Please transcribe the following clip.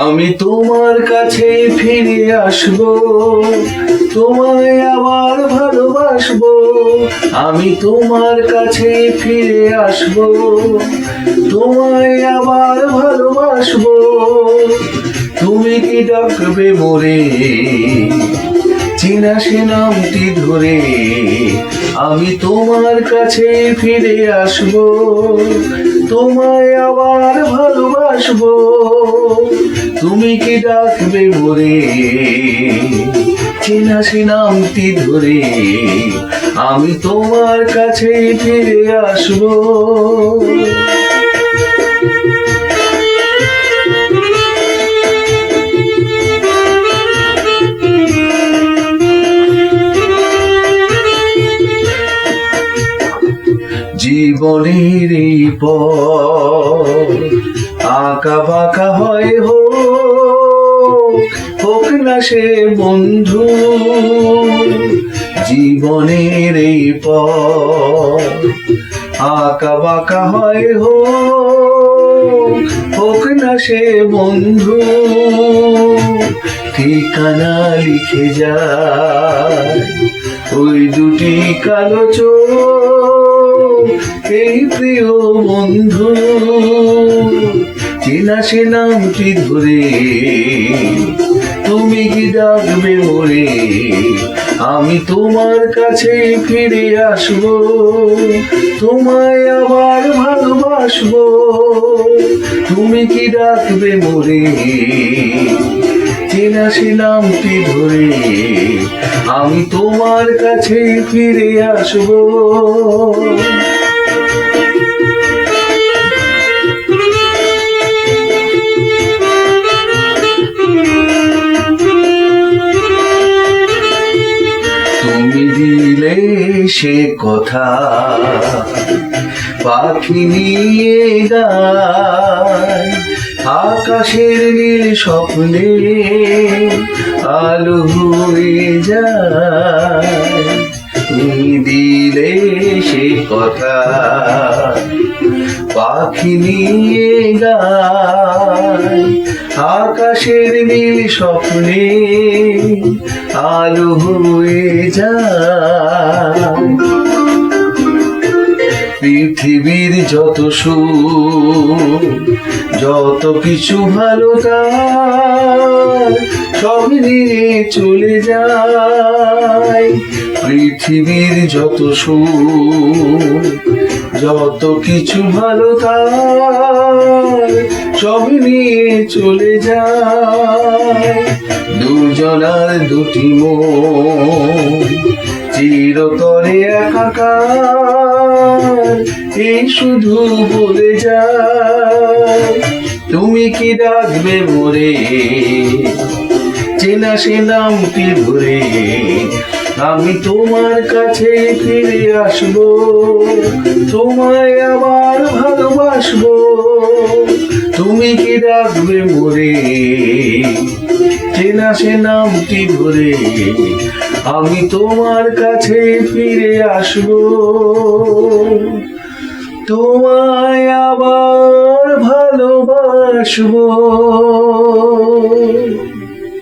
আমি তোমার কাছে ফিরে আসব, তোমায় আবার ভালোবাসবো। আমি তোমার কাছে ফিরে আসব, তোমায় আবার ভালোবাসবো। তুমি কি ডাকবে মোরে? চেনা সে নামটি ধরে। আমি তোমার কাছে ফিরে আসব তোমায় আবার ভালোবাসবো। তুমি কি ডাকবে মরে চেনা সে নামটি ধরে আমি তোমার কাছে ফিরে আসব। জীবনের এই আঁকা বাঁকা হয় হো হোক না সে বন্ধু। জীবনের এই আঁকা বাঁকা হয় হো হোক না সে বন্ধু। ঠিকানা লিখে যায় ওই দুটি কালো চোখ। এই প্রিয় বন্ধু। চেনা সে নামটি ধরে। তুমি কি ডাকবে ওরে আমি তোমার কাছে ফিরে আসব। তোমায় আবার ভালোবাসবো। তুমি কি ডাকবে মোরে? চেনা সে নামটি ধরে। আমি তোমার কাছে ফিরে আসব। সে কথা পাখি নিয়ে আকাশের নীল স্বপ্নে আলো হয়ে যায়। দিলে সে কথা পাখি নিয়ে আকাশের নীল স্বপ্নে আলো হয়ে যায়। পৃথিবীর যত সুখ, যত কিছু ভালো সব নিয়ে চলে যায়। পৃথিবীর যত সুখ, যত কিছু ভালো সব নিয়ে চলে যায়। দুজনার দুটি মন চিরতরে একাকার, এই শুধু বলে যায়, তুমি কি ডাকবে মোরে? চেনা সে নামটি ধরে আমি তোমার কাছে ফিরে আসব, তোমায় আবার ভালোবাসবো। তুমি কি ডাকবে মোরে? চেনা সে নামটি ধরে আমি তোমার কাছে ফিরে আসব। তোমায় আবার ভালোবাসবো।